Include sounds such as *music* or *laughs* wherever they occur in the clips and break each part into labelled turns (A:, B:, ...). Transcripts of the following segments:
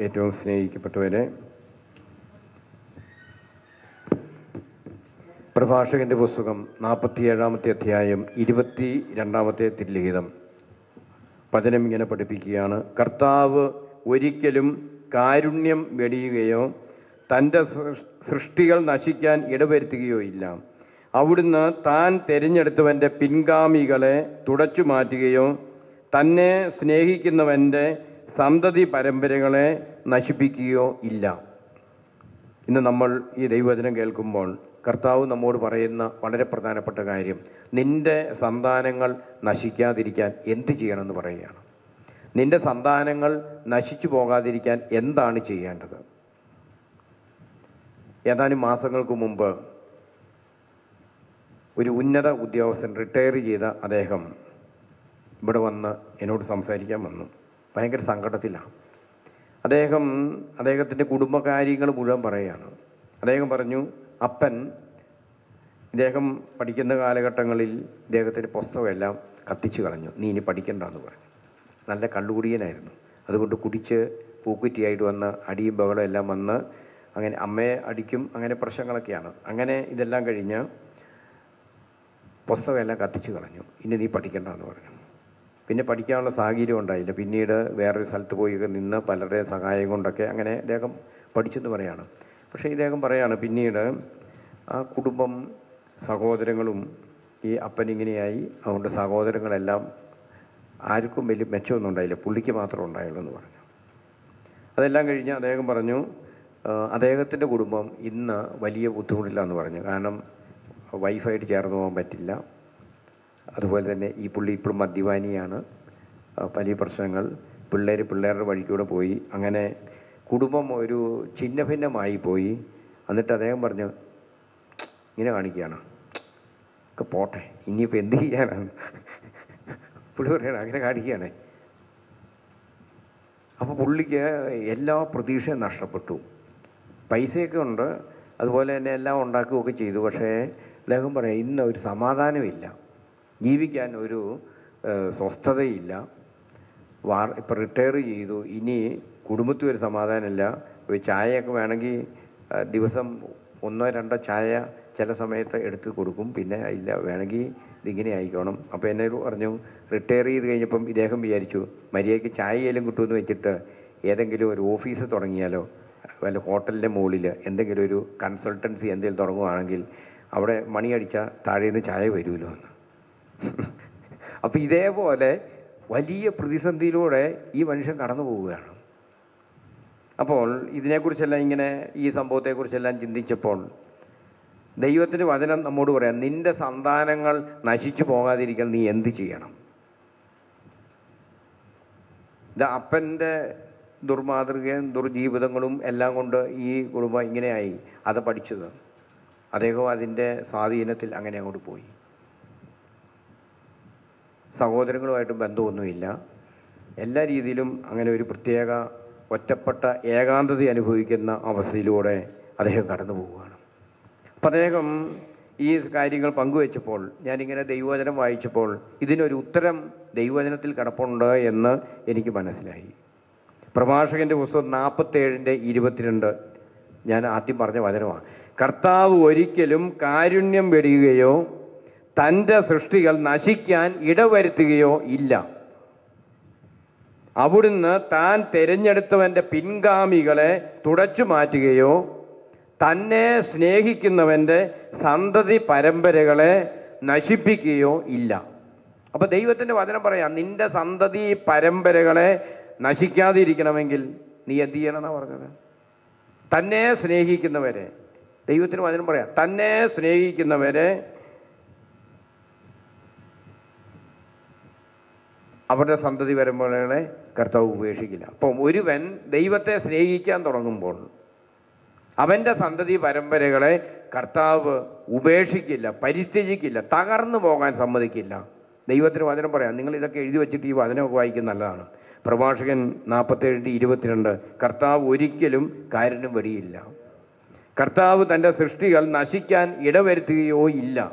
A: ഏറ്റവും സ്നേഹിക്കപ്പെട്ടവരെ പ്രഭാഷകന്റെ പുസ്തകം നാൽപ്പത്തിയേഴാമത്തെ അധ്യായം ഇരുപത്തി രണ്ടാമത്തെ തിരുലിഖിതം. പതിനം ഇങ്ങനെ പഠിപ്പിക്കുകയാണ്. കർത്താവ് ഒരിക്കലും കാരുണ്യം വെടിയുകയോ തന്റെ സൃഷ്ടികൾ നശിക്കാൻ ഇടവരുത്തുകയോ ഇല്ല. അവിടുന്ന് താൻ തിരഞ്ഞെടുത്തവന്റെ പിൻഗാമികളെ തുടച്ചു മാറ്റുകയോ തന്നെ സ്നേഹിക്കുന്നവന്റെ സന്തതി പരമ്പരകളെ നശിപ്പിക്കുകയോ ഇല്ല. ഇന്ന് നമ്മൾ ഈ ദൈവവചനം കേൾക്കുമ്പോൾ കർത്താവ് നമ്മോട് പറയുന്ന വളരെ പ്രധാനപ്പെട്ട കാര്യം നിന്റെ സന്താനങ്ങൾ നശിക്കാതിരിക്കാൻ എന്ത് ചെയ്യണമെന്ന് പറയുകയാണ്. നിന്റെ സന്താനങ്ങൾ നശിച്ചു പോകാതിരിക്കാൻ എന്താണ് ചെയ്യേണ്ടത്? ഏതാനും മാസങ്ങൾക്ക് മുമ്പ് ഒരു ഉന്നത ഉദ്യോഗസ്ഥൻ റിട്ടയർ ചെയ്ത അദ്ദേഹം ഇവിടെ വന്ന് എന്നോട് സംസാരിക്കാൻ വന്നു. ഭയങ്കര സങ്കടത്തിലാണ് അദ്ദേഹം അദ്ദേഹത്തിന്റെ കുടുംബകാര്യങ്ങൾ മുഴുവൻ പറയുകയാണ്. അദ്ദേഹം പറഞ്ഞു അപ്പൻ ഇദ്ദേഹം പഠിക്കുന്ന കാലഘട്ടങ്ങളിൽ ഇദ്ദേഹത്തിന്റെ പുസ്തകമെല്ലാം കത്തിച്ചു കളഞ്ഞു. നീ ഇനി പഠിക്കണ്ട എന്ന് പറഞ്ഞു. നല്ല കള്ളുകുടിയനായിരുന്നു. അതുകൊണ്ട് കുടിച്ച് പൂക്കുറ്റിയായിട്ട് വന്ന് അടിയും ബഹളം എല്ലാം വന്ന് അങ്ങനെ അമ്മയെ അടിക്കും അങ്ങനെ പ്രശ്നങ്ങളൊക്കെയാണ്. അങ്ങനെ ഇതെല്ലാം കഴിഞ്ഞ് പുസ്തകമെല്ലാം കത്തിച്ചു കളഞ്ഞു. ഇനി നീ പഠിക്കണ്ട എന്ന് പറഞ്ഞു. പിന്നെ പഠിക്കാനുള്ള സാഹചര്യം ഉണ്ടായില്ല. പിന്നീട് വേറൊരു സ്ഥലത്ത് പോയി നിന്ന് പലരുടെ സഹായം കൊണ്ടൊക്കെ അങ്ങനെ ഇദ്ദേഹം പഠിച്ചെന്ന് പറയാണ്. പക്ഷേ ഇദ്ദേഹം പറയാണ് പിന്നീട് ആ കുടുംബം സഹോദരങ്ങളും ഈ അപ്പനിങ്ങനെയായി അതുകൊണ്ട് സഹോദരങ്ങളെല്ലാം ആർക്കും വലിയ മെച്ചമൊന്നും ഉണ്ടായില്ല. പുള്ളിക്ക് മാത്രം ഉണ്ടായുള്ളൂ എന്ന് പറഞ്ഞു. അതെല്ലാം കഴിഞ്ഞ് അദ്ദേഹം പറഞ്ഞു അദ്ദേഹത്തിന്റെ കുടുംബം ഇന്ന് വലിയ ബുദ്ധിമുട്ടില്ല എന്ന് പറഞ്ഞു. കാരണം വൈഫായിട്ട് ചേർന്ന് പോകാൻ പറ്റില്ല. അതുപോലെ തന്നെ ഈ പുള്ളി ഇപ്പോഴും മദ്യപാനിയാണ്. വലിയ പ്രശ്നങ്ങൾ. പിള്ളേർ പിള്ളേരുടെ വഴിക്കൂടെ പോയി. അങ്ങനെ കുടുംബം ഒരു ഛിന്ന ഭിന്നമായി പോയി. എന്നിട്ട് അദ്ദേഹം പറഞ്ഞു ഇങ്ങനെ കാണിക്കുകയാണ്. ഒക്കെ പോട്ടെ. ഇനിയിപ്പോൾ എന്ത് ചെയ്യാനാണ് പുള്ളി പറയണം അങ്ങനെ കാണിക്കുകയാണേ. അപ്പോൾ പുള്ളിക്ക് എല്ലാ പ്രതീക്ഷയും നഷ്ടപ്പെട്ടു. പൈസയൊക്കെ ഉണ്ട്. അതുപോലെ തന്നെ എല്ലാം ഉണ്ടാക്കുകയൊക്കെ ചെയ്തു. പക്ഷേ അദ്ദേഹം പറയാം ഇന്ന് ഒരു സമാധാനമില്ല. ജീവിക്കാൻ ഒരു സ്വസ്ഥതയില്ല. വാർ ഇപ്പം റിട്ടയർ ചെയ്തു. ഇനി കുടുംബത്തിൽ ഒരു സമാധാനമില്ല. ഒരു ചായയൊക്കെ വേണമെങ്കിൽ ദിവസം ഒന്നോ രണ്ടോ ചായ ചില സമയത്ത് എടുത്ത് കൊടുക്കും. പിന്നെ ഇല്ല വേണമെങ്കിൽ ഇതിങ്ങനെ ആയിക്കോണം. അപ്പോൾ എന്നെ പറഞ്ഞു റിട്ടയർ ചെയ്ത് കഴിഞ്ഞപ്പം ഇദ്ദേഹം വിചാരിച്ചു മര്യാദയ്ക്ക് ചായയിലും കിട്ടുമെന്ന് വെച്ചിട്ട് ഏതെങ്കിലും ഒരു ഓഫീസ് തുടങ്ങിയാലോ? വല്ല ഹോട്ടലിന്റെ മുകളിൽ എന്തെങ്കിലും ഒരു കൺസൾട്ടൻസി എന്തെങ്കിലും തുടങ്ങുവാണെങ്കിൽ അവിടെ മണിയടിച്ചാൽ താഴേന്ന് ചായ വരുമല്ലോ എന്ന്. *laughs* അപ്പം ഇതേപോലെ വലിയ പ്രതിസന്ധിയിലൂടെ ഈ മനുഷ്യൻ കടന്നു പോവുകയാണ്. അപ്പോൾ ഇതിനെക്കുറിച്ചെല്ലാം ഇങ്ങനെ ഈ സംഭവത്തെക്കുറിച്ചെല്ലാം ചിന്തിച്ചപ്പോൾ ദൈവത്തിന്റെ വചനം നമ്മോട് പറയാം നിന്റെ സന്താനങ്ങൾ നശിച്ചു പോകാതിരിക്കാൻ നീ എന്ത് ചെയ്യണം? ഇത് അപ്പന്റെ ദുർമാതൃകയും ദുർജീവിതങ്ങളും എല്ലാം കൊണ്ട് ഈ കുടുംബം ഇങ്ങനെയായി. അത് പഠിച്ചത്. അദ്ദേഹം അതിന്റെ സ്വാധീനത്തിൽ അങ്ങനെ അങ്ങോട്ട് പോയി. സഹോദരങ്ങളുമായിട്ട് ബന്ധമൊന്നുമില്ല. എല്ലാ രീതിയിലും അങ്ങനെ ഒരു പ്രത്യേക ഒറ്റപ്പെട്ട ഏകാന്തത അനുഭവിക്കുന്ന അവസ്ഥയിലൂടെ അദ്ദേഹം കടന്നു പോവുകയാണ്. അപ്പം അദ്ദേഹം ഈ കാര്യങ്ങൾ പങ്കുവെച്ചപ്പോൾ ഞാനിങ്ങനെ ദൈവവചനം വായിച്ചപ്പോൾ ഇതിനൊരു ഉത്തരം ദൈവവചനത്തിൽ കിടപ്പുണ്ട് എന്ന് എനിക്ക് മനസ്സിലായി. പ്രഭാഷകന്റെ പുസ്തകം നാൽപ്പത്തേഴിന്റെ ഇരുപത്തിരണ്ട് ഞാൻ ആദ്യം പറഞ്ഞ വചനമാണ്. കർത്താവ് ഒരിക്കലും കാരുണ്യം വെടിയുകയോ തന്റെ സൃഷ്ടികൾ നശിക്കാൻ ഇടവരുത്തുകയോ ഇല്ല. അവിടുന്ന് താൻ തിരഞ്ഞെടുത്തവന്റെ പിൻഗാമികളെ തുടച്ചു മാറ്റുകയോ തന്നെ സ്നേഹിക്കുന്നവന്റെ സന്തതി പരമ്പരകളെ നശിപ്പിക്കുകയോ ഇല്ല. അപ്പൊ ദൈവത്തിന്റെ വചനം പറയാം നിന്റെ സന്തതി പരമ്പരകളെ നശിക്കാതിരിക്കണമെങ്കിൽ നീ എന്ത് ചെയ്യണമെന്നാ പറഞ്ഞത്? തന്നെ സ്നേഹിക്കുന്നവരെ. ദൈവത്തിന് വചനം പറയാം തന്നെ സ്നേഹിക്കുന്നവരെ അവരുടെ സന്തതി പരമ്പരകളെ കർത്താവ് ഉപേക്ഷിക്കില്ല. അപ്പം ഒരുവൻ ദൈവത്തെ സ്നേഹിക്കാൻ തുടങ്ങുമ്പോൾ അവന്റെ സന്തതി പരമ്പരകളെ കർത്താവ് ഉപേക്ഷിക്കില്ല പരിത്യജിക്കില്ല തകർന്നു പോകാൻ സമ്മതിക്കില്ല. ദൈവത്തിന് വചനം പറയാം. നിങ്ങൾ ഇതൊക്കെ എഴുതി വെച്ചിട്ട് ഈ വചനമൊക്കെ വായിക്കുന്ന നല്ലതാണ്. പ്രഭാഷകൻ നാൽപ്പത്തേഴിന്റെ ഇരുപത്തിരണ്ട് കർത്താവ് ഒരിക്കലും കാരനും വരിയില്ല കർത്താവ് തന്റെ സൃഷ്ടികൾ നശിക്കാൻ ഇടവരുത്തുകയോ ഇല്ല.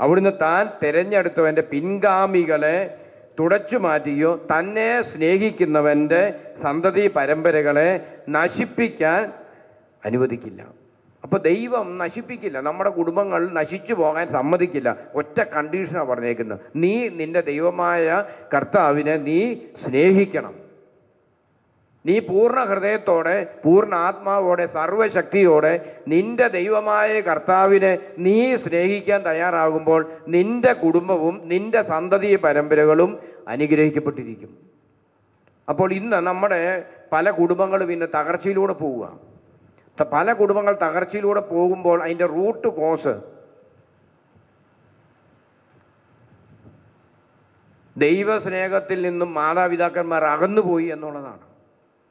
A: അവിടുന്ന് താൻ തിരഞ്ഞെടുത്തവന്റെ പിൻഗാമികളെ തുടച്ചു മാറ്റിയോ തന്നെ സ്നേഹിക്കുന്നവന്റെ സന്തതി പരമ്പരകളെ നശിപ്പിക്കാൻ അനുവദിക്കില്ല. അപ്പോൾ ദൈവം നശിപ്പിക്കില്ല നമ്മുടെ കുടുംബങ്ങൾ നശിച്ചു പോകാൻ സമ്മതിക്കില്ല. ഒറ്റ കണ്ടീഷനാണ് പറഞ്ഞേക്കുന്നത്. നീ നിന്റെ ദൈവമായ കർത്താവിനെ നീ സ്നേഹിക്കണം. നീ പൂർണ ഹൃദയത്തോടെ പൂർണ ആത്മാവോടെ സർവശക്തിയോടെ നിന്റെ ദൈവമായ കർത്താവിനെ നീ സ്നേഹിക്കാൻ തയ്യാറാകുമ്പോൾ നിന്റെ കുടുംബവും നിന്റെ സന്തതി പരമ്പരകളും അനുഗ്രഹിക്കപ്പെട്ടിരിക്കും. അപ്പോൾ ഇന്ന് നമ്മുടെ പല കുടുംബങ്ങളും ഇന്ന് തകർച്ചയിലൂടെ പോവുക. പല കുടുംബങ്ങൾ തകർച്ചയിലൂടെ പോകുമ്പോൾ അതിന്റെ റൂട്ട് കോസ് ദൈവസ്നേഹത്തിൽ നിന്നും മാതാപിതാക്കന്മാർ അകന്നുപോയി എന്നുള്ളതാണ്.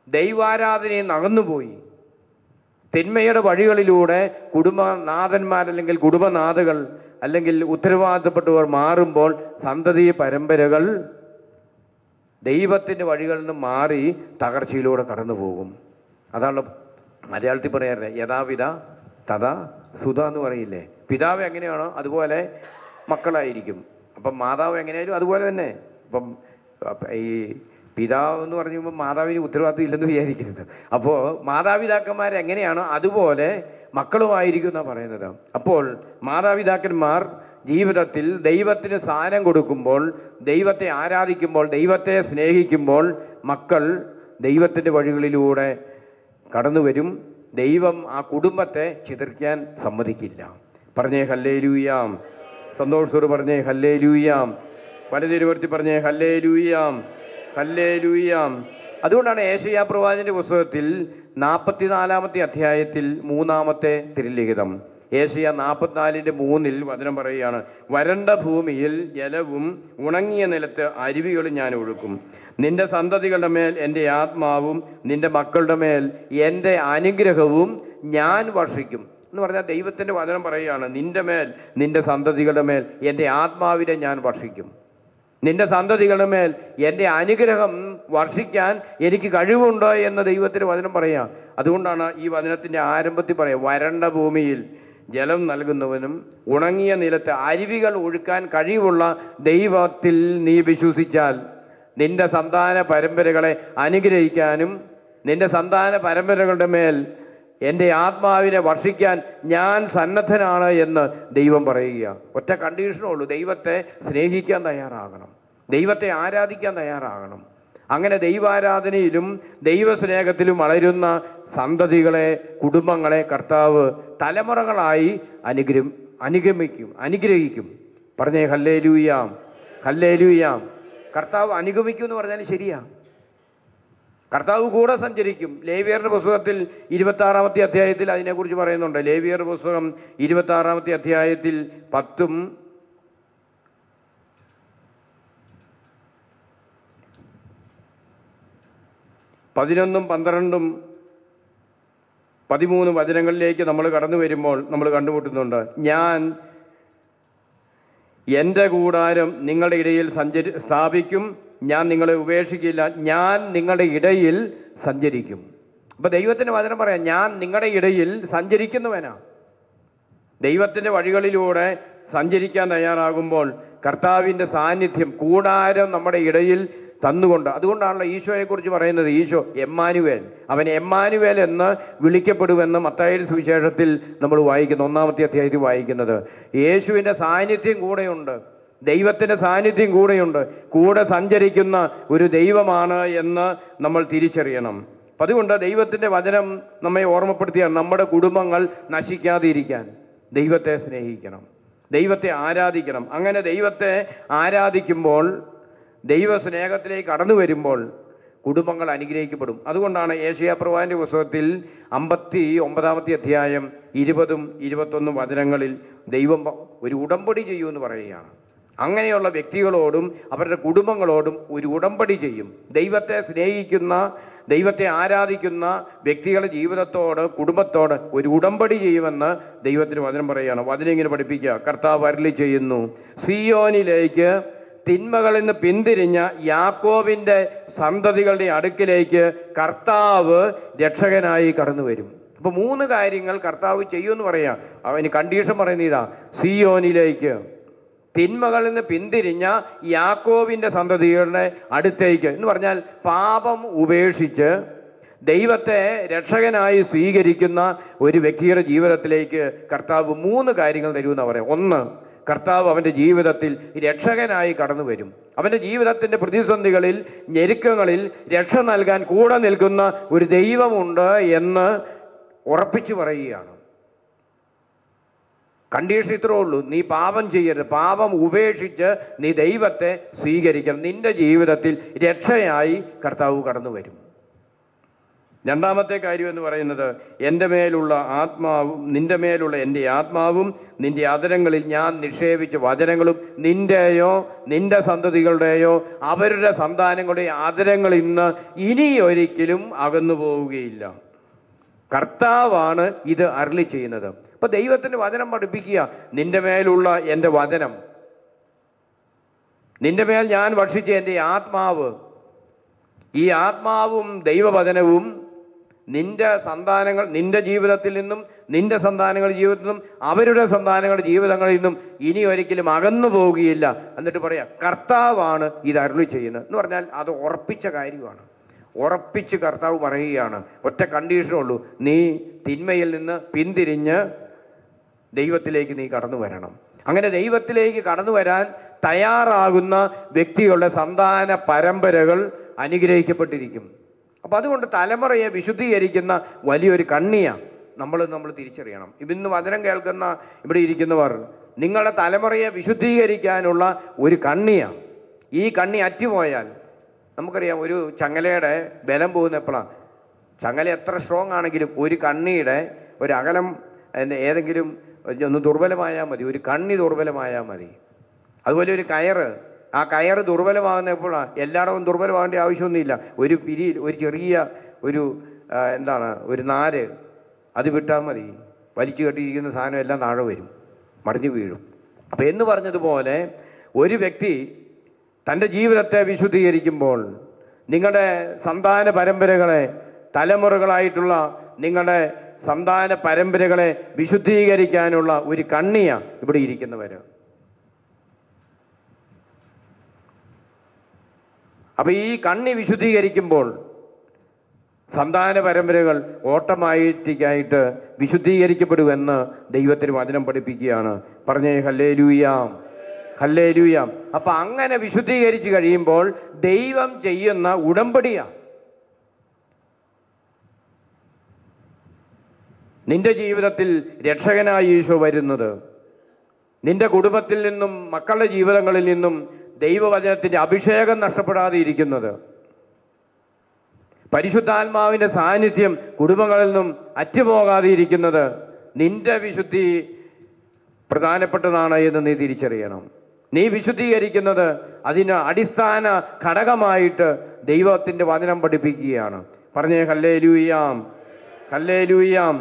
A: ദൈവാരാധനയിൽ നിന്ന് അകന്നുപോയി. തിന്മയുടെ വഴികളിലൂടെ കുടുംബനാഥന്മാർ അല്ലെങ്കിൽ കുടുംബനാഥകൾ അല്ലെങ്കിൽ ഉത്തരവാദിത്തപ്പെട്ടവർ മാറുമ്പോൾ സന്തതി പരമ്പരകൾ ദൈവത്തിന്റെ വഴികളിൽ നിന്ന് മാറി തകർച്ചയിലൂടെ കടന്നു പോകും. അതാണ് മലയാളത്തിൽ പറയാറില്ലേ യഥാപിത തഥാ സുധ എന്ന് പറയില്ലേ? പിതാവ് എങ്ങനെയാണോ അതുപോലെ മക്കളായിരിക്കും. അപ്പം മാതാവ് എങ്ങനെയായാലും അതുപോലെ തന്നെ. അപ്പം ഈ പിതാവ് എന്ന് പറഞ്ഞു കഴിയുമ്പോൾ മാതാവിന് ഉത്തരവാദിത്വം ഇല്ലെന്ന് വിചാരിക്കരുത്. അപ്പോൾ മാതാപിതാക്കന്മാർ എങ്ങനെയാണോ അതുപോലെ മക്കളുമായിരിക്കും എന്നാണ് പറയുന്നത്. അപ്പോൾ മാതാപിതാക്കന്മാർ ജീവിതത്തിൽ ദൈവത്തിന് സ്ഥാനം കൊടുക്കുമ്പോൾ ദൈവത്തെ ആരാധിക്കുമ്പോൾ ദൈവത്തെ സ്നേഹിക്കുമ്പോൾ മക്കൾ ദൈവത്തിന്റെ വഴികളിലൂടെ കടന്നു വരും. ദൈവം ആ കുടുംബത്തെ ചിതറിക്കാൻ സമ്മതിക്കില്ല. പറഞ്ഞേ ഹല്ലേ ലൂയാം സന്തോഷത്തോട് പറഞ്ഞേ ഹല്ലേ ലൂയാം പലതിരുവർത്തി പറഞ്ഞേ ഹല്ലേ ലൂയാം ഹല്ലേ ലൂയാം അതുകൊണ്ടാണ് ഏഷ്യ പ്രവാചന്റെ പുസ്തകത്തിൽ നാൽപ്പത്തിനാലാമത്തെ അധ്യായത്തിൽ മൂന്നാമത്തെ തിരുലിഖിതം. ഏഷ്യ നാൽപ്പത്തിനാലിന്റെ മൂന്നിൽ വചനം പറയുകയാണ് വരണ്ട ഭൂമിയിൽ ജലവും ഉണങ്ങിയ നിലത്ത് അരുവികളും ഞാൻ ഒഴുക്കും. നിന്റെ സന്തതികളുടെ മേൽ എന്റെ ആത്മാവും നിന്റെ മക്കളുടെ മേൽ എന്റെ അനുഗ്രഹവും ഞാൻ വർഷിക്കും. എന്ന് പറഞ്ഞാൽ ദൈവത്തിന്റെ വചനം പറയുകയാണ് നിന്റെ മേൽ നിന്റെ സന്തതികളുടെ മേൽ എന്റെ ആത്മാവിനെ ഞാൻ വർഷിക്കും. നിന്റെ സന്തതികളുടെ മേൽ എന്റെ അനുഗ്രഹം വർഷിക്കാൻ എനിക്ക് കഴിവുണ്ടോ? എന്ന് ദൈവത്തിന്റെ വചനം പറയാം അതുകൊണ്ടാണ് ഈ വചനത്തിന്റെ ആരംഭത്തിൽ പറയാം വരണ്ട ഭൂമിയിൽ ജലം നൽകുന്നവനും ഉണങ്ങിയ നിലത്ത് അരുവികൾ ഒഴുക്കാൻ കഴിവുള്ള ദൈവത്തിൽ നീ വിശ്വസിച്ചാൽ നിന്റെ സന്താന പരമ്പരകളെ അനുഗ്രഹിക്കാനും നിന്റെ സന്താന പരമ്പരകളുടെ മേൽ എന്റെ ആത്മാവിനെ വർഷിക്കാൻ ഞാൻ സന്നദ്ധനാണ് എന്ന് ദൈവം പറയുക. ഒറ്റ കണ്ടീഷനേ ഉള്ളൂ. ദൈവത്തെ സ്നേഹിക്കാൻ തയ്യാറാകണം. ദൈവത്തെ ആരാധിക്കാൻ തയ്യാറാകണം. അങ്ങനെ ദൈവാരാധനയിലും ദൈവസ്നേഹത്തിലും വളരുന്ന സന്തതികളെ കുടുംബങ്ങളെ കർത്താവ് തലമുറകളായി അനുഗ്രം അനുഗമിക്കും അനുഗ്രഹിക്കും. പറഞ്ഞേ ഹല്ലേലൂയാം ഹല്ലേലൂയാം. കർത്താവ് അനുഗമിക്കും എന്ന് പറഞ്ഞാൽ ശരിയാ. കർത്താവ് കൂടെ സഞ്ചരിക്കും. ലേവിയറുടെ പുസ്തകത്തിൽ ഇരുപത്തി ആറാമത്തെ അധ്യായത്തിൽ അതിനെക്കുറിച്ച് പറയുന്നുണ്ട്. ലേവിയർ പുസ്തകം ഇരുപത്തി ആറാമത്തെ അധ്യായത്തിൽ പത്തും പതിനൊന്നും പന്ത്രണ്ടും പതിമൂന്ന് വചനങ്ങളിലേക്ക് നമ്മൾ കടന്നു വരുമ്പോൾ നമ്മൾ കണ്ടുമുട്ടുന്നുണ്ട്. ഞാൻ എന്റെ കൂടാരം നിങ്ങളുടെ ഇടയിൽ സഞ്ചരി സ്ഥാപിക്കും. ഞാൻ നിങ്ങളെ ഉപേക്ഷിക്കില്ല. ഞാൻ നിങ്ങളുടെ ഇടയിൽ സഞ്ചരിക്കും. അപ്പോൾ ദൈവത്തിന്റെ വചനം പറയാം ഞാൻ നിങ്ങളുടെ ഇടയിൽ സഞ്ചരിക്കുന്നവനാ. ദൈവത്തിന്റെ വഴികളിലൂടെ സഞ്ചരിക്കാൻ തയ്യാറാകുമ്പോൾ കർത്താവിന്റെ സാന്നിധ്യം കൂടാരം നമ്മുടെ ഇടയിൽ തന്നുകൊണ്ട് അതുകൊണ്ടാണല്ലോ ഈശോയെക്കുറിച്ച് പറയുന്നത് ഈശോ എമ്മാനുവേൽ അവൻ എമ്മാനുവേൽ എന്ന് വിളിക്കപ്പെടുമെന്ന് മത്തായ സുവിശേഷത്തിൽ നമ്മൾ വായിക്കുന്നു ഒന്നാമത്തെ അധ്യായത്തിൽ വായിക്കുന്നത്. യേശുവിന്റെ സാന്നിധ്യം കൂടെയുണ്ട് ദൈവത്തിന്റെ സാന്നിധ്യം കൂടെയുണ്ട് കൂടെ സഞ്ചരിക്കുന്ന ഒരു ദൈവമാണ് എന്ന് നമ്മൾ തിരിച്ചറിയണം. അപ്പം അതുകൊണ്ട് ദൈവത്തിന്റെ വചനം നമ്മെ ഓർമ്മപ്പെടുത്തിയാണ് നമ്മുടെ കുടുംബങ്ങൾ നശിക്കാതിരിക്കാൻ ദൈവത്തെ സ്നേഹിക്കണം ദൈവത്തെ ആരാധിക്കണം. അങ്ങനെ ദൈവത്തെ ആരാധിക്കുമ്പോൾ ദൈവസ്നേഹത്തിലേക്ക് കടന്നു വരുമ്പോൾ കുടുംബങ്ങൾ അനുഗ്രഹിക്കപ്പെടും. അതുകൊണ്ടാണ് ഏഷ്യാപ്രവാന്റെ പുസ്തകത്തിൽ അമ്പത്തി ഒമ്പതാമത്തെ അധ്യായം ഇരുപതും ഇരുപത്തൊന്നും വചനങ്ങളിൽ ദൈവം ഒരു ഉടമ്പടി ചെയ്യൂ എന്ന് പറയുകയാണ്. അങ്ങനെയുള്ള വ്യക്തികളോടും അവരുടെ കുടുംബങ്ങളോടും ഒരു ഉടമ്പടി ചെയ്യും. ദൈവത്തെ സ്നേഹിക്കുന്ന ദൈവത്തെ ആരാധിക്കുന്ന വ്യക്തികളുടെ ജീവിതത്തോട് കുടുംബത്തോട് ഒരു ഉടമ്പടി ചെയ്യുമെന്ന് ദൈവത്തിന് വചനം പറയുകയാണ്. വചനം ഇങ്ങനെ പഠിപ്പിക്കുക. കർത്താവ് അരളി ചെയ്യുന്നു. സിയോനിലേക്ക് തിന്മകളിൽ നിന്ന് പിന്തിരിഞ്ഞ യാക്കോവിന്റെ സന്തതികളുടെ അടുക്കിലേക്ക് കർത്താവ് രക്ഷകനായി കടന്നു വരും. അപ്പോൾ മൂന്ന് കാര്യങ്ങൾ കർത്താവ് ചെയ്യുമെന്ന് പറയാം. അവന് കണ്ടീഷൻ പറയുന്ന ഇതാ. സിയോനിലേക്ക് തിന്മകളിൽ നിന്ന് പിന്തിരിഞ്ഞ യാക്കോവിന്റെ സന്തതികളുടെ അടുത്തേക്ക് എന്ന് പറഞ്ഞാൽ പാപം ഉപേക്ഷിച്ച് ദൈവത്തെ രക്ഷകനായി സ്വീകരിക്കുന്ന ഒരു വ്യക്തിയുടെ ജീവിതത്തിലേക്ക് കർത്താവ് മൂന്ന് കാര്യങ്ങൾ തരുമെന്ന് പറയാം. ഒന്ന് കർത്താവ് അവന്റെ ജീവിതത്തിൽ രക്ഷകനായി കടന്നു വരും. അവന്റെ ജീവിതത്തിന്റെ പ്രതിസന്ധികളിൽ ഞെരുക്കങ്ങളിൽ രക്ഷ നൽകാൻ കൂടെ നിൽക്കുന്ന ഒരു ദൈവമുണ്ട് എന്ന് ഉറപ്പിച്ചു പറയുകയാണ്. കണ്ടീഷൻ ഇത്രേ ഉള്ളൂ. നീ പാപം ചെയ്യരുത്. പാപം ഉപേക്ഷിച്ച് നീ ദൈവത്തെ സ്വീകരിക്കണം. നിന്റെ ജീവിതത്തിൽ രക്ഷയായി കർത്താവ് കടന്നു വരും. രണ്ടാമത്തെ കാര്യം എന്ന് പറയുന്നത് എന്റെ മേലുള്ള ആത്മാവും നിന്റെ മേലുള്ള എന്റെ ആത്മാവും നിന്റെ അതരങ്ങളിൽ ഞാൻ നിക്ഷേപിച്ച വചനങ്ങളും നിന്റെയോ നിന്റെ സന്തതികളുടെയോ അവരുടെ സന്താനങ്ങളുടെയോ ആദരങ്ങൾ ഇന്ന് ഇനി ഒരിക്കലും അകന്നു പോവുകയില്ല. കർത്താവാണ് ഇത് അരളി ചെയ്യുന്നത്. അപ്പൊ ദൈവത്തിന്റെ വചനം പഠിപ്പിക്കുക. നിന്റെ മേലുള്ള എന്റെ വചനം. നിന്റെ മേൽ ഞാൻ ഭക്ഷിച്ച എന്റെ ആത്മാവ്. ഈ ആത്മാവും ദൈവവചനവും നിന്റെ സന്താനങ്ങൾ നിന്റെ ജീവിതത്തിൽ നിന്നും നിന്റെ സന്താനങ്ങൾ ജീവിതത്തിൽ നിന്നും അവരുടെ സന്താനങ്ങളുടെ ജീവിതങ്ങളിൽ നിന്നും ഇനി ഒരിക്കലും അകന്നു പോവുകയില്ല എന്നിട്ട് പറയാം കർത്താവാണ് ഇത് അരുളി ചെയ്യുന്നത്. എന്ന് പറഞ്ഞാൽ അത് ഉറപ്പിച്ച കാര്യമാണ്. ഉറപ്പിച്ച് കർത്താവ് പറയുകയാണ്. ഒറ്റ കണ്ടീഷനുള്ളൂ നീ തിന്മയിൽ നിന്ന് പിന്തിരിഞ്ഞ് ദൈവത്തിലേക്ക് നീ കടന്നു വരണം. അങ്ങനെ ദൈവത്തിലേക്ക് കടന്നു വരാൻ തയ്യാറാകുന്ന വ്യക്തികളുടെ സന്താന പരമ്പരകൾ അനുഗ്രഹിക്കപ്പെട്ടിരിക്കും. അപ്പം അതുകൊണ്ട് തലമുറയെ വിശുദ്ധീകരിക്കുന്ന വലിയൊരു കണ്ണിയാണ് നമ്മൾ നമ്മൾ തിരിച്ചറിയണം. ഇന്ന് വചനം കേൾക്കുന്ന ഇവിടെ ഇരിക്കുന്നവർ നിങ്ങളുടെ തലമുറയെ വിശുദ്ധീകരിക്കാനുള്ള ഒരു കണ്ണിയാണ് ഈ കണ്ണി അറ്റുപോയാൽ നമുക്കറിയാം ഒരു ചങ്ങലയുടെ ബലം പോകുന്ന എപ്പോഴാണ് ചങ്ങല എത്ര സ്ട്രോങ് ആണെങ്കിലും ഒരു കണ്ണിയുടെ ഒരു അകലം ഏതെങ്കിലും ഒന്ന് ദുർബലമായാൽ മതി ഒരു കണ്ണി ദുർബലമായാൽ മതി. അതുപോലെ ഒരു കയറ് ആ കയറ് ദുർബലമാകുന്ന എപ്പോഴാണ് എല്ലായിടവും ദുർബലമാകേണ്ട ആവശ്യമൊന്നുമില്ല. ഒരു പിരി ഒരു ചെറിയ ഒരു എന്താണ് ഒരു നാര് അത് വിട്ടാൽ മതി. വലിച്ചു കെട്ടിയിരിക്കുന്ന സാധനം എല്ലാം താഴെ വരും. മറിഞ്ഞു വീഴും. അപ്പം എന്ന് പറഞ്ഞതുപോലെ ഒരു വ്യക്തി തന്റെ ജീവിതത്തെ വിശുദ്ധീകരിക്കുമ്പോൾ നിങ്ങളുടെ സന്താന പരമ്പരകളെ തലമുറകളായിട്ടുള്ള നിങ്ങളുടെ സന്താന പരമ്പരകളെ വിശുദ്ധീകരിക്കാനുള്ള ഒരു കണ്ണിയാണ് ഇവിടെ ഇരിക്കുന്നവർ അപ്പൊ ഈ കണ്ണി വിശുദ്ധീകരിക്കുമ്പോൾ സന്താന പരമ്പരകൾ ഓട്ടോമാറ്റിക്കായിട്ട് വിശുദ്ധീകരിക്കപ്പെടുമെന്ന് ദൈവത്തിന് വചനം പഠിപ്പിക്കുകയാണ്. പറഞ്ഞേ ഹല്ലേ ലൂയാം ഹല്ലേ ലൂയാം അപ്പൊ അങ്ങനെ വിശുദ്ധീകരിച്ച് കഴിയുമ്പോൾ ദൈവം ചെയ്യുന്ന ഉടമ്പടിയാണ് നിന്റെ ജീവിതത്തിൽ രക്ഷകനായ ഈശോ വരുന്നത്. നിന്റെ കുടുംബത്തിൽ നിന്നും മക്കളുടെ ജീവിതങ്ങളിൽ നിന്നും ദൈവവചനത്തിന്റെ അഭിഷേകം നഷ്ടപ്പെടാതെ ഇരിക്കുന്നത്. പരിശുദ്ധാത്മാവിന്റെ സാന്നിധ്യം കുടുംബങ്ങളിൽ നിന്നും അറ്റുപോകാതെ ഇരിക്കുന്നത് നിന്റെ വിശുദ്ധി പ്രധാനപ്പെട്ടതാണ് എന്ന് നീ തിരിച്ചറിയണം. നീ വിശുദ്ധീകരിക്കുന്നത് അതിന് അടിസ്ഥാന ഘടകമായിട്ട് ദൈവത്തിന്റെ വചനം പഠിപ്പിക്കുകയാണ്. പറഞ്ഞേ ഹല്ലേ ലൂയാം ഹല്ലേ ലൂയാം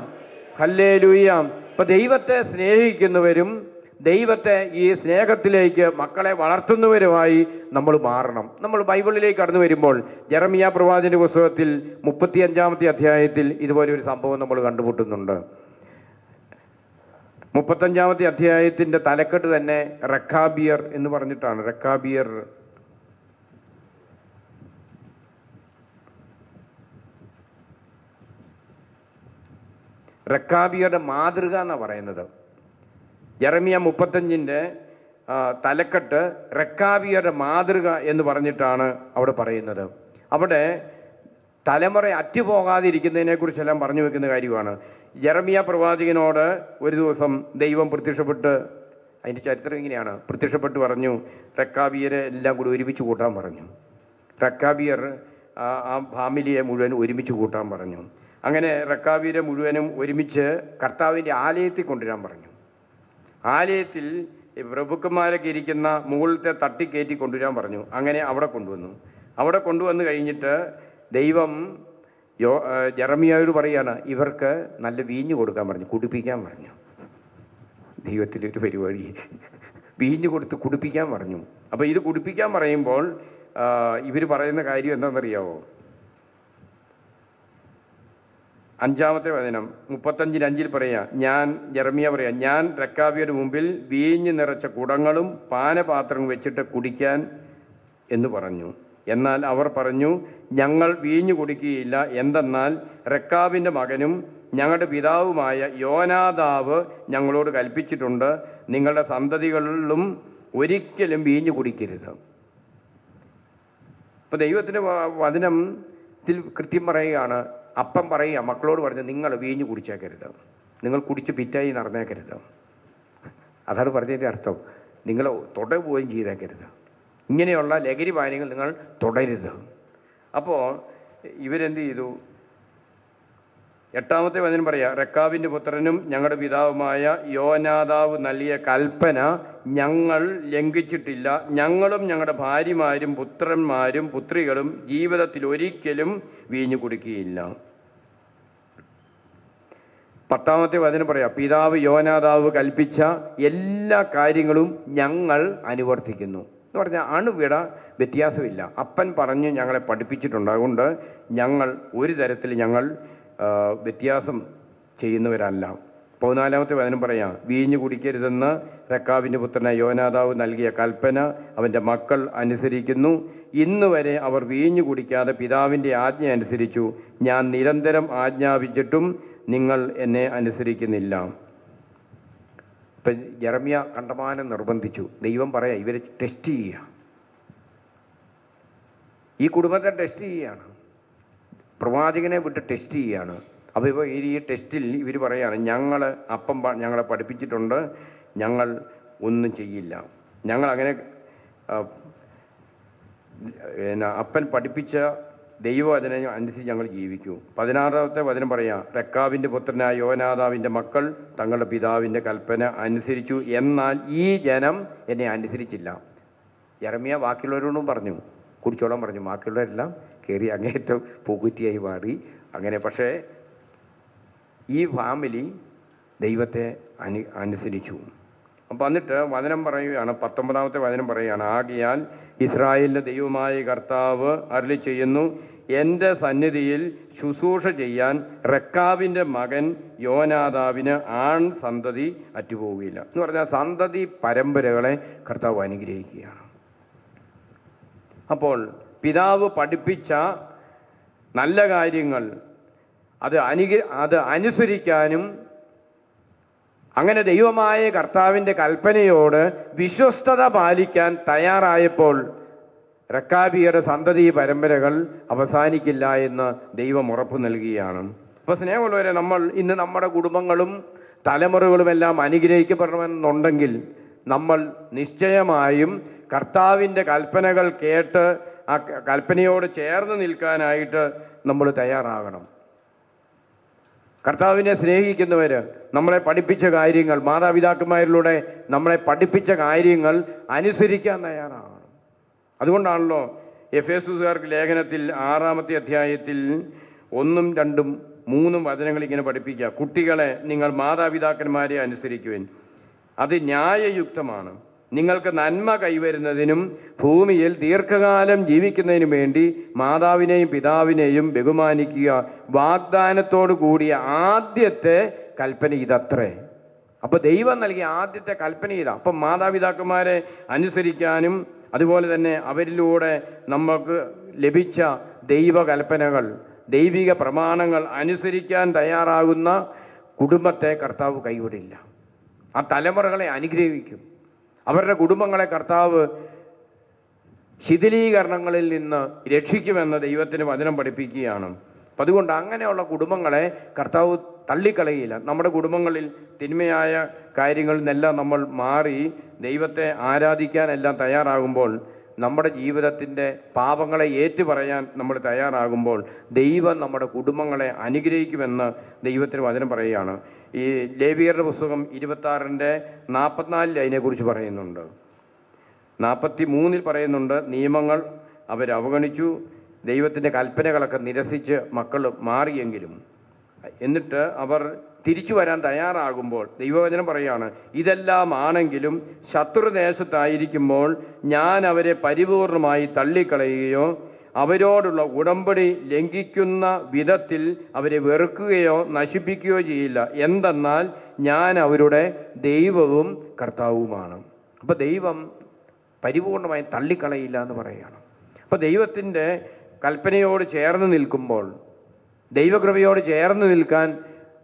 A: ഹല്ലേ ലൂയാം ഇപ്പൊ ദൈവത്തെ സ്നേഹിക്കുന്നവരും ദൈവത്തെ ഈ സ്നേഹത്തിലേക്ക് മക്കളെ വളർത്തുന്നവരുമായി നമ്മൾ മാറണം. നമ്മൾ ബൈബിളിലേക്ക് കടന്നു വരുമ്പോൾ ജെറമിയ പ്രവാചന്റെ പുസ്തകത്തിൽ മുപ്പത്തിയഞ്ചാമത്തെ അധ്യായത്തിൽ ഇതുപോലെ ഒരു സംഭവം നമ്മൾ കണ്ടുമുട്ടുന്നുണ്ട്. മുപ്പത്തഞ്ചാമത്തെ അധ്യായത്തിന്റെ തലക്കെട്ട് തന്നെ റക്കാബിയർ എന്ന് പറഞ്ഞിട്ടാണ്. റക്കാബിയർ. റക്കാബിയറുടെ മാതൃക എന്നാണ് പറയുന്നത്. ജെറമിയ മുപ്പത്തഞ്ചിന്റെ തലക്കെട്ട് റെക്കാവിയുടെ മാതൃക എന്ന് പറഞ്ഞിട്ടാണ് അവിടെ പറയുന്നത്. അവിടെ തലമുറ അറ്റുപോകാതിരിക്കുന്നതിനെ കുറിച്ചെല്ലാം പറഞ്ഞു വെക്കുന്ന കാര്യമാണ്. ജെറമിയ പ്രവാചകനോട് ഒരു ദിവസം ദൈവം പ്രത്യക്ഷപ്പെട്ട് അതിന്റെ ചരിത്രം ഇങ്ങനെയാണ് പ്രത്യക്ഷപ്പെട്ട് പറഞ്ഞു റക്കാബിയരെ എല്ലാം കൂടി ഒരുമിച്ച് കൂട്ടാൻ പറഞ്ഞു. റക്കാബിയർ ആ ഫാമിലിയെ മുഴുവൻ ഒരുമിച്ച് കൂട്ടാൻ പറഞ്ഞു. അങ്ങനെ റക്കാബിയരെ മുഴുവനും ഒരുമിച്ച് കർത്താവിന്റെ ആലയത്തിൽ കൊണ്ടുവരാൻ പറഞ്ഞു. ആലയത്തിൽ പ്രഭുക്കന്മാരൊക്കെ ഇരിക്കുന്ന മുകളിലത്തെ തട്ടി കയറ്റി കൊണ്ടുവരാൻ പറഞ്ഞു. അങ്ങനെ അവിടെ കൊണ്ടുവന്നു. അവിടെ കൊണ്ടുവന്നു കഴിഞ്ഞിട്ട് ദൈവം യോ ജറമിയായോട് പറയാണ് ഇവർക്ക് നല്ല വീഞ്ഞ് കൊടുക്കാൻ പറഞ്ഞു കുടിപ്പിക്കാൻ പറഞ്ഞു. ദൈവത്തിന്റെ ഒരു പരിപാടി. വീഞ്ഞ് കൊടുത്ത് കുടിപ്പിക്കാൻ പറഞ്ഞു. അപ്പോൾ ഇത് കുടിപ്പിക്കാൻ പറയുമ്പോൾ ഇവർ പറയുന്ന കാര്യം എന്താണെന്നറിയാവോ? അഞ്ചാമത്തെ വചനം മുപ്പത്തഞ്ചിന് അഞ്ചിൽ പറയാ ഞാൻ ജർമിയ പറയാ ഞാൻ രക്കാവിയുടെ മുമ്പിൽ വീഞ്ഞ് നിറച്ച കുടങ്ങളും പാനപാത്രങ്ങളും വെച്ചിട്ട് കുടിക്കാൻ എന്ന് പറഞ്ഞു. എന്നാൽ അവർ പറഞ്ഞു ഞങ്ങൾ വീഞ്ഞു കുടിക്കുകയില്ല. എന്തെന്നാൽ റക്കാബിന്റെ മകനും ഞങ്ങളുടെ പിതാവുമായ യോനാദാവ് ഞങ്ങളോട് കൽപ്പിച്ചിട്ടുണ്ട് നിങ്ങളുടെ സന്തതികളിലും ഒരിക്കലും വീഞ്ഞു കുടിക്കരുത്. ഇപ്പം ദൈവത്തിന്റെ വചനത്തിൽ കൃത്യം പറയുകയാണ് അപ്പം പറയുക മക്കളോട് പറഞ്ഞ് നിങ്ങൾ വീഞ്ഞു കുടിച്ചേക്കരുത്. നിങ്ങൾ കുടിച്ച് പിറ്റായി നടന്നേക്കരുത്. അതാണ് പറഞ്ഞതിന്റെ അർത്ഥം. നിങ്ങൾ തുട പോവുകയും ചെയ്തേക്കരുത്. ഇങ്ങനെയുള്ള ലഹരി പാനീയങ്ങൾ നിങ്ങൾ തുടരുത് അപ്പോൾ ഇവരെന്ത് ചെയ്തു? എട്ടാമത്തെ വചനം പറയാം റെക്കാവിന്റെ പുത്രനും ഞങ്ങളുടെ പിതാവുമായ യോനാദാവ് നൽകിയ കൽപ്പന ഞങ്ങൾ ലംഘിച്ചിട്ടില്ല. ഞങ്ങളും ഞങ്ങളുടെ ഭാര്യമാരും പുത്രന്മാരും പുത്രികളും ജീവിതത്തിൽ ഒരിക്കലും വീഞ്ഞു കുടിക്കുകയില്ല. പത്താമത്തെ വചനം പറയാം. പിതാവ് യോനാദാവ് കൽപ്പിച്ച എല്ലാ കാര്യങ്ങളും ഞങ്ങൾ അനുവർത്തിക്കുന്നു. എന്ന് പറഞ്ഞാൽ അണുവിട വ്യത്യാസമില്ല. അപ്പൻ പറഞ്ഞ് ഞങ്ങളെ പഠിപ്പിച്ചിട്ടുണ്ട്. അതുകൊണ്ട് ഞങ്ങൾ ഒരു തരത്തിൽ ഞങ്ങൾ വ്യത്യാസം ചെയ്യുന്നവരല്ല. പതിനാലാമത്തെ വചനം പറയാം. വീഞ്ഞു കുടിക്കരുതെന്ന് റക്കാവിന്റെ പുത്രനായ യോനാദാവ് നൽകിയ കൽപ്പന അവന്റെ മക്കൾ അനുസരിക്കുന്നു. ഇന്ന് വരെ അവർ വീഞ്ഞു കുടിക്കാതെ പിതാവിന്റെ ആജ്ഞ അനുസരിച്ചു. ഞാൻ നിരന്തരം ആജ്ഞാപിച്ചിട്ടും നിങ്ങൾ എന്നെ അനുസരിക്കുന്നില്ല. ഇപ്പം ജർമിയ കണ്ടമാനം നിർബന്ധിച്ചു. ദൈവം പറയാ ഇവരെ ടെസ്റ്റ് ചെയ്യുക. ഈ കുടുംബത്തെ ടെസ്റ്റ് ചെയ്യുകയാണ്. പ്രവാചകനെ വിട്ട് ടെസ്റ്റ് ചെയ്യുകയാണ്. അപ്പോൾ ഇപ്പോൾ ഈ ടെസ്റ്റിൽ ഇവർ പറയുകയാണ് ഞങ്ങൾ അപ്പം ഞങ്ങളെ പഠിപ്പിച്ചിട്ടുണ്ട്. ഞങ്ങൾ ഒന്നും ചെയ്യില്ല. ഞങ്ങൾ അങ്ങനെ അപ്പൻ പഠിപ്പിച്ച ദൈവവചനം അനുസരിച്ച് ഞങ്ങൾ ജീവിക്കൂ. പതിനാറാമത്തെ വചനം പറയാം റെക്കാവിന്റെ പുത്രനായ യോനാദാവിന്റെ മക്കൾ തങ്ങളുടെ പിതാവിന്റെ കൽപ്പന അനുസരിച്ചു. എന്നാൽ ഈ ജനം എന്നെ അനുസരിച്ചില്ല. ഇറമിയ ബാക്കിയുള്ളവരോടും പറഞ്ഞു കുടിച്ചോളം പറഞ്ഞു. ബാക്കിയുള്ളവരെല്ലാം കയറി അങ്ങേറ്റം പൂക്കുറ്റിയായി മാറി. അങ്ങനെ പക്ഷേ ഈ ഫാമിലി ദൈവത്തെ അനു അനുസരിച്ചു. അപ്പം എന്നിട്ട് വചനം പറയുകയാണ് പത്തൊമ്പതാമത്തെ വചനം പറയുകയാണ് ആകിയാൽ ഇസ്രായേലിന്റെ ദൈവമായ കർത്താവ് അരളി ചെയ്യുന്നു എന്റെ സന്നിധിയിൽ ശുശ്രൂഷ ചെയ്യാൻ റക്കാവിന്റെ മകൻ യോനാദാവിന് ആൺ സന്തതി അറ്റുപോവുകയില്ല. എന്ന് പറഞ്ഞാൽ സന്തതി പരമ്പരകളെ കർത്താവ് അനുഗ്രഹിക്കുകയാണ്. അപ്പോൾ പിതാവ് പഠിപ്പിച്ച നല്ല കാര്യങ്ങൾ അത് അനുഗ അത് അനുസരിക്കാനും അങ്ങനെ ദൈവമായ കർത്താവിന്റെ കൽപ്പനയോട് വിശ്വസ്തത പാലിക്കാൻ തയ്യാറായപ്പോൾ റക്കാബിയുടെ സന്തതി പരമ്പരകൾ അവസാനിക്കില്ല എന്ന് ദൈവം ഉറപ്പ് നൽകുകയാണ് അപ്പോൾ സ്നേഹമുള്ളവരെ നമ്മൾ ഇന്ന് നമ്മുടെ കുടുംബങ്ങളും തലമുറകളുമെല്ലാം അനുഗ്രഹിക്കപ്പെടണമെന്നുണ്ടെങ്കിൽ നമ്മൾ നിശ്ചയമായും കർത്താവിന്റെ കൽപ്പനകൾ കേട്ട് ആ കൽപ്പനയോട് ചേർന്ന് നിൽക്കാനായിട്ട് നമ്മൾ തയ്യാറാകണം. കർത്താവിനെ സ്നേഹിക്കുന്നവർ നമ്മളെ പഠിപ്പിച്ച കാര്യങ്ങൾ മാതാപിതാക്കന്മാരിലൂടെ നമ്മളെ പഠിപ്പിച്ച കാര്യങ്ങൾ അനുസരിക്കാൻ തയ്യാറാകണം അതുകൊണ്ടാണല്ലോ എഫ് എസുകാർക്ക് ലേഖനത്തിൽ ആറാമത്തെ അധ്യായത്തിൽ ഒന്നും രണ്ടും മൂന്നും വചനങ്ങൾ ഇങ്ങനെ പഠിപ്പിക്കുക. കുട്ടികളെ നിങ്ങൾ മാതാപിതാക്കന്മാരെ അനുസരിക്കുവിൻ. അത് ന്യായയുക്തമാണ്. നിങ്ങൾക്ക് നന്മ കൈവരുന്നതിനും ഭൂമിയിൽ ദീർഘകാലം ജീവിക്കുന്നതിനും വേണ്ടി മാതാവിനെയും പിതാവിനെയും ബഹുമാനിക്കുക. വാഗ്ദാനത്തോടു കൂടിയ ആദ്യത്തെ കൽപ്പന ഇതത്രേ. അപ്പൊ ദൈവം നൽകിയ ആദ്യത്തെ കൽപ്പന ഇതാ. അപ്പം മാതാപിതാക്കന്മാരെ അനുസരിക്കാനും അതുപോലെ തന്നെ അവരിലൂടെ നമുക്ക് ലഭിച്ച ദൈവകൽപ്പനകൾ ദൈവിക പ്രമാണങ്ങൾ അനുസരിക്കാൻ തയ്യാറാകുന്ന കുടുംബത്തെ കർത്താവ് കൈവിടില്ല. ആ തലമുറകളെ അനുഗ്രഹിക്കും. അവരുടെ കുടുംബങ്ങളെ കർത്താവ് ശിഥിലീകരണങ്ങളിൽ നിന്ന് രക്ഷിക്കുമെന്ന് ദൈവത്തിന് വചനം പഠിപ്പിക്കുകയാണ്. അപ്പം അതുകൊണ്ട് അങ്ങനെയുള്ള കുടുംബങ്ങളെ കർത്താവ് തള്ളിക്കളയില്ല. നമ്മുടെ കുടുംബങ്ങളിൽ തിന്മയായ കാര്യങ്ങളിൽ നിന്നെല്ലാം നമ്മൾ മാറി ദൈവത്തെ ആരാധിക്കാനെല്ലാം തയ്യാറാകുമ്പോൾ നമ്മുടെ ജീവിതത്തിന്റെ പാപങ്ങളെ ഏറ്റുപറയാൻ നമ്മൾ തയ്യാറാകുമ്പോൾ ദൈവം നമ്മുടെ കുടുംബങ്ങളെ അനുഗ്രഹിക്കുമെന്ന് ദൈവത്തിന് വചനം പറയുകയാണ്. ഈ ലേവിയറുടെ പുസ്തകം ഇരുപത്താറിന്റെ നാൽപ്പത്തിനാലിൽ അതിനെക്കുറിച്ച് പറയുന്നുണ്ട്. നാൽപ്പത്തി മൂന്നിൽ പറയുന്നുണ്ട് നിയമങ്ങൾ അവർ അവഗണിച്ചു ദൈവത്തിന്റെ കൽപ്പനകളൊക്കെ നിരസിച്ച് മക്കൾ മാറിയെങ്കിലും. എന്നിട്ട് അവർ തിരിച്ചു വരാൻ തയ്യാറാകുമ്പോൾ ദൈവവചനം പറയുകയാണ് ഇതെല്ലാം ആണെങ്കിലും ശത്രുദേശത്തായിരിക്കുമ്പോൾ ഞാൻ അവരെ പരിപൂർണമായി തള്ളിക്കളയുകയോ അവരോടുള്ള ഉടമ്പടി ലംഘിക്കുന്ന വിധത്തിൽ അവരെ വെറുക്കുകയോ നശിപ്പിക്കുകയോ ചെയ്യില്ല. എന്തെന്നാൽ ഞാൻ അവരുടെ ദൈവവും കർത്താവുമാണ്. അപ്പോൾ ദൈവം പരിപൂർണമായി തള്ളിക്കളയില്ല എന്ന് പറയുകയാണ്. അപ്പോൾ ദൈവത്തിന്റെ കൽപ്പനയോട് ചേർന്ന് നിൽക്കുമ്പോൾ ദൈവകൃപയോട് ചേർന്ന് നിൽക്കാൻ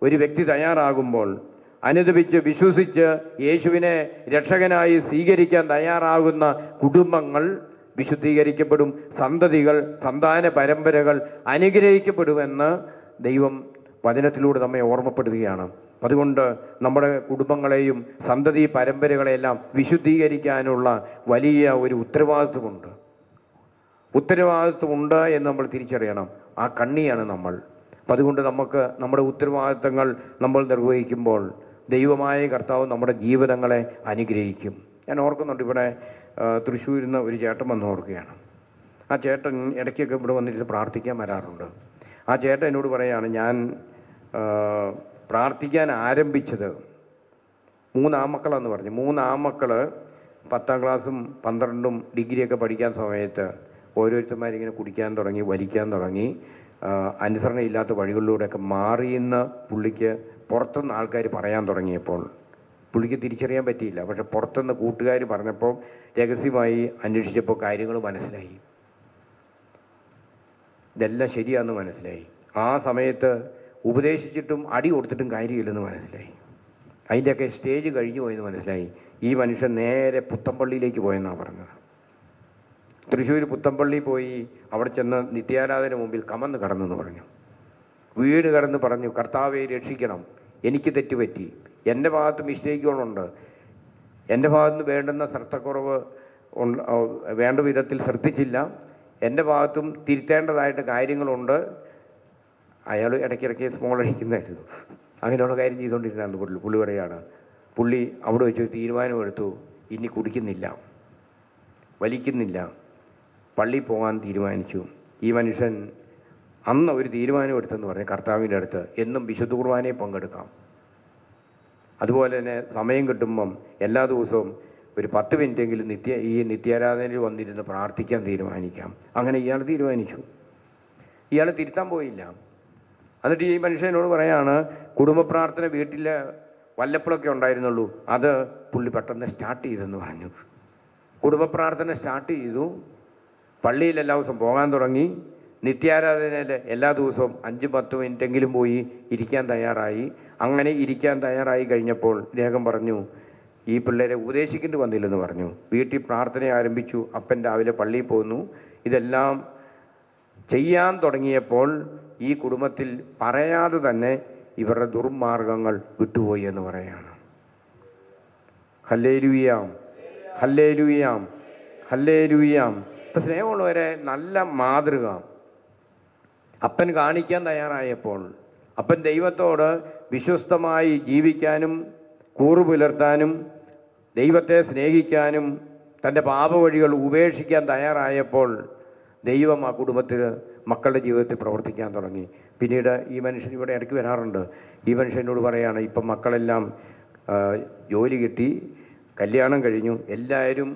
A: ഒരു വ്യക്തി തയ്യാറാകുമ്പോൾ അനുദപിച്ച് വിശ്വസിച്ച് യേശുവിനെ രക്ഷകനായി സ്വീകരിക്കാൻ തയ്യാറാകുന്ന കുടുംബങ്ങൾ വിശുദ്ധീകരിക്കപ്പെടും സന്തതികൾ സന്താന പരമ്പരകൾ അനുഗ്രഹിക്കപ്പെടുമെന്ന് ദൈവം വചനത്തിലൂടെ നമ്മെ ഓർമ്മപ്പെടുത്തുകയാണ്. അതുകൊണ്ട് നമ്മുടെ കുടുംബങ്ങളെയും സന്തതി പരമ്പരകളെല്ലാം വിശുദ്ധീകരിക്കാനുള്ള വലിയ ഒരു ഉത്തരവാദിത്വമുണ്ട്. ഉത്തരവാദിത്വമുണ്ട് എന്ന് നമ്മൾ തിരിച്ചറിയണം. ആ കണ്ണിയാണ് നമ്മൾ. അതുകൊണ്ട് നമുക്ക് നമ്മുടെ ഉത്തരവാദിത്തങ്ങൾ നമ്മൾ നിർവഹിക്കുമ്പോൾ ദൈവമായ കർത്താവ് നമ്മുടെ ജീവിതങ്ങളെ അനുഗ്രഹിക്കും. ഞാൻ ഓർക്കുന്നുണ്ട് ഇവിടെ തൃശ്ശൂരിൽ നിന്ന് ഒരു ചേട്ടൻ വന്ന് ഓർക്കുകയാണ്. ആ ചേട്ടൻ ഇടയ്ക്കൊക്കെ ഇവിടെ വന്നിട്ട് പ്രാർത്ഥിക്കാൻ വരാറുണ്ട്. ആ ചേട്ടൻ എന്നോട് പറയുകയാണ് ഞാൻ പ്രാർത്ഥിക്കാൻ ആരംഭിച്ചത് മൂന്നാമക്കളെന്ന് പറഞ്ഞു. മൂന്നാമക്കൾ പത്താം ക്ലാസ്സും പന്ത്രണ്ടും ഡിഗ്രിയൊക്കെ പഠിക്കാൻ സമയത്ത് ഓരോരുത്തന്മാരിങ്ങനെ കുടിക്കാൻ തുടങ്ങി വലിക്കാൻ തുടങ്ങി. അനുസരണയില്ലാത്ത വഴികളിലൂടെയൊക്കെ മാറിയെന്ന് പുള്ളിക്ക് പുറത്തുനിന്ന് ആൾക്കാർ പറയാൻ തുടങ്ങിയപ്പോൾ പുള്ളിക്ക് തിരിച്ചറിയാൻ പറ്റിയില്ല. പക്ഷെ പുറത്തുനിന്ന് കൂട്ടുകാർ പറഞ്ഞപ്പോൾ രഹസ്യമായി അന്വേഷിച്ചപ്പോൾ കാര്യങ്ങൾ മനസ്സിലായി. ഇതെല്ലാം ശരിയാന്ന് മനസ്സിലായി. ആ സമയത്ത് ഉപദേശിച്ചിട്ടും അടി കൊടുത്തിട്ടും കാര്യമില്ലെന്ന് മനസ്സിലായി. അതിന്റെയൊക്കെ സ്റ്റേജ് കഴിഞ്ഞു പോയെന്ന് മനസ്സിലായി. ഈ മനുഷ്യൻ നേരെ പുത്തമ്പള്ളിയിലേക്ക് പോയെന്നാണ് പറഞ്ഞത്. തൃശ്ശൂർ പുത്തമ്പള്ളി പോയി അവിടെ ചെന്ന് നിത്യാരാധന മുമ്പിൽ കമന്ന് കടന്നെന്ന് പറഞ്ഞു. വീട് കടന്ന് പറഞ്ഞു കർത്താവെ രക്ഷിക്കണം. എനിക്ക് തെറ്റുപറ്റി. എന്റെ ഭാഗത്ത് മിസ്റ്റേക്കുകളുണ്ട് എന്റെ ഭാഗത്ത് വേണ്ടുന്ന ശ്രദ്ധക്കുറവ് വേണ്ട വിധത്തിൽ ശ്രദ്ധിച്ചില്ല. എന്റെ ഭാഗത്തും തിരുത്തേണ്ടതായിട്ട് കാര്യങ്ങളുണ്ട്. അയാൾ ഇടയ്ക്കിടയ്ക്ക് സ്മോൾ അടിക്കുന്നതായിരുന്നു. അങ്ങനെയുള്ള കാര്യം ചെയ്തുകൊണ്ടിരുന്നതാണ് പുള്ളി പുള്ളി പറയാണ് പുള്ളി അവിടെ വെച്ച് ഒരു തീരുമാനമെടുത്തു ഇനി കുടിക്കുന്നില്ല. വലിക്കുന്നില്ല. പള്ളി പോകാൻ തീരുമാനിച്ചു. ഈ മനുഷ്യൻ അന്ന് ഒരു തീരുമാനം എടുത്തെന്ന് പറഞ്ഞു കർത്താവിന്റെ അടുത്ത് എന്നും വിശുദ്ധ കുർബാനയെ പങ്കെടുക്കാം. അതുപോലെ തന്നെ സമയം കിട്ടുമ്പം എല്ലാ ദിവസവും ഒരു പത്ത് മിനിറ്റെങ്കിലും നിത്യ ഈ നിത്യാരാധനയിൽ വന്നിരുന്ന് പ്രാർത്ഥിക്കാൻ തീരുമാനിക്കാം. അങ്ങനെ ഇയാൾ തീരുമാനിച്ചു. ഇയാൾ തിരുത്താൻ പോയില്ല. എന്നിട്ട് ഈ മനുഷ്യനോട് പറയാണ് കുടുംബ പ്രാർത്ഥന വീട്ടിൽ വല്ലപ്പോഴൊക്കെ ഉണ്ടായിരുന്നുള്ളൂ. അത് പുള്ളി പെട്ടെന്ന് സ്റ്റാർട്ട് ചെയ്തെന്ന് പറഞ്ഞു. കുടുംബ പ്രാർത്ഥന സ്റ്റാർട്ട് ചെയ്തു. പള്ളിയിൽ എല്ലാ ദിവസവും പോകാൻ തുടങ്ങി. നിത്യാരാധനയിൽ എല്ലാ ദിവസവും അഞ്ച് പത്ത് മിനിറ്റെങ്കിലും പോയി ഇരിക്കാൻ തയ്യാറായി. അങ്ങനെ ഇരിക്കാൻ തയ്യാറായി കഴിഞ്ഞപ്പോൾ ഇദ്ദേഹം പറഞ്ഞു ഈ പിള്ളേരെ ഉപദേശിക്കേണ്ടി വന്നില്ലെന്ന് പറഞ്ഞു. വീട്ടിൽ പ്രാർത്ഥന ആരംഭിച്ചു. അപ്പൻ രാവിലെ പള്ളിയിൽ പോകുന്നു ഇതെല്ലാം ചെയ്യാൻ തുടങ്ങിയപ്പോൾ ഈ കുടുംബത്തിൽ പറയാതെ തന്നെ ഇവരുടെ ദുർമാർഗങ്ങൾ വിട്ടുപോയി എന്ന് പറയാണ്. ഹല്ലേലൂയാം. ഹല്ലേലൂയാം. ഹല്ലേലൂയാം. ഇപ്പം സ്നേഹമുള്ളവരെ നല്ല മാതൃക. അപ്പൻ കാണിക്കാൻ തയ്യാറായപ്പോൾ അപ്പൻ ദൈവത്തോട് വിശ്വസ്തമായി ജീവിക്കാനും കൂറു പുലർത്താനും ദൈവത്തെ സ്നേഹിക്കാനും തന്റെ പാപവഴികൾ ഉപേക്ഷിക്കാൻ തയ്യാറായപ്പോൾ ദൈവം ആ കുടുംബത്തിൽ മക്കളുടെ ജീവിതത്തിൽ പ്രവർത്തിക്കാൻ തുടങ്ങി. പിന്നീട് ഈ മനുഷ്യൻ ഇവിടെ ഇടയ്ക്ക് വരാറുണ്ട്. ഈ മനുഷ്യനോട് പറയാണ് ഇപ്പം മക്കളെല്ലാം ജോലി കിട്ടി കല്യാണം കഴിഞ്ഞു. എല്ലാവരും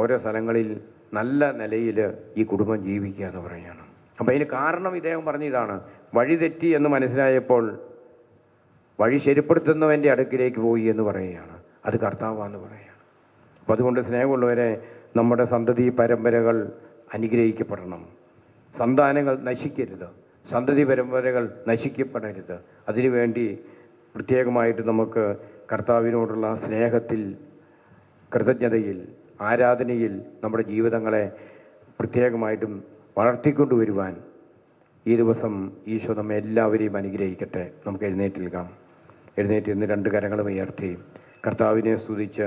A: ഓരോ സ്ഥലങ്ങളിൽ നല്ല നിലയിൽ ഈ കുടുംബം ജീവിക്കുക എന്ന് പറയുകയാണ്. അപ്പം അതിന് കാരണം ഇദ്ദേഹം പറഞ്ഞ ഇതാണ് വഴി തെറ്റി എന്ന് മനസ്സിലായപ്പോൾ വഴി ശരിപ്പെടുത്തുന്നവന്റെ അടുക്കിലേക്ക് പോയി എന്ന് പറയുകയാണ്. അത് കർത്താവാന്ന് പറയുകയാണ്. അപ്പം അതുകൊണ്ട് സ്നേഹമുള്ളവരെ നമ്മുടെ സന്തതി പരമ്പരകൾ അനുഗ്രഹിക്കപ്പെടണം. സന്താനങ്ങൾ നശിക്കരുത്. സന്തതി പരമ്പരകൾ നശിക്കപ്പെടരുത്. അതിനുവേണ്ടി പ്രത്യേകമായിട്ട് നമുക്ക് കർത്താവിനോടുള്ള സ്നേഹത്തിൽ കൃതജ്ഞതയിൽ ആരാധനയിൽ നമ്മുടെ ജീവിതങ്ങളെ പ്രത്യേകമായിട്ടും വളർത്തിക്കൊണ്ടുവരുവാൻ ഈ ദിവസം ഈശോ നമ്മെ എല്ലാവരെയും അനുഗ്രഹിക്കട്ടെ. നമുക്ക് എഴുന്നേറ്റ് നിൽക്കാം. എഴുന്നേറ്റ് ഇന്ന് രണ്ട് കരങ്ങളും ഉയർത്തി കർത്താവിനെ സ്തുതിച്ച്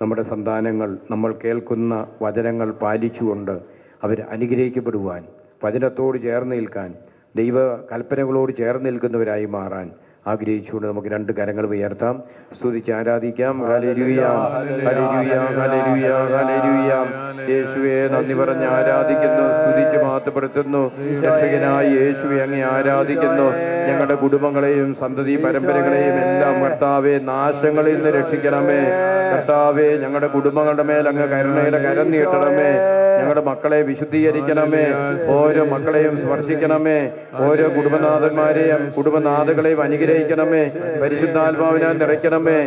A: നമ്മുടെ സന്താനങ്ങൾ നമ്മൾ കേൾക്കുന്ന വചനങ്ങൾ പാലിച്ചുകൊണ്ട് അവർ അനുഗ്രഹിക്കപ്പെടുവാൻ വചനത്തോട് ചേർന്ന് നിൽക്കാൻ ദൈവ കൽപ്പനകളോട് ചേർന്ന് നിൽക്കുന്നവരായി മാറാൻ ആഗ്രഹിച്ചുകൊണ്ട് നമുക്ക് രണ്ട് കരങ്ങൾ ഉയർത്താം. സ്തുതിച്ച് ആരാധിക്കാം. യേശുവെ നന്ദി പറഞ്ഞ് ആരാധിക്കുന്നു. സ്തുതിച്ച് മാറ്റപ്പെടുത്തുന്നു രക്ഷകനായ യേശുവെ അങ്ങ് ആരാധിക്കുന്നു. ഞങ്ങളുടെ കുടുംബങ്ങളെയും സന്തതി പരമ്പരകളെയും എല്ലാം കർത്താവെ നാശങ്ങളിൽ നിന്ന് രക്ഷിക്കണമേ. കർത്താവെ ഞങ്ങളുടെ കുടുംബങ്ങളുടെ മേൽ അങ്ങ് കരുണയുടെ കരം നീട്ടണമേ. ഞങ്ങളുടെ മക്കളെ വിശുദ്ധീകരിക്കണമേ. ഓരോ മക്കളെയും സ്പർശിക്കണമേ. ഓരോ കുടുംബനാഥന്മാരെയും കുടുംബനാഥകളെയും അനുഗ്രഹിക്കണമേ. പരിശുദ്ധാത്മാവിനാൽ നിറയ്ക്കണമേ.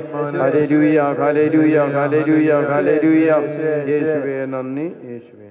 A: ഹലേലൂയ ഹലേലൂയ ഹലേലൂയ ഹലേലൂയ യേശുവേ നന്ദി. യേശുവേ.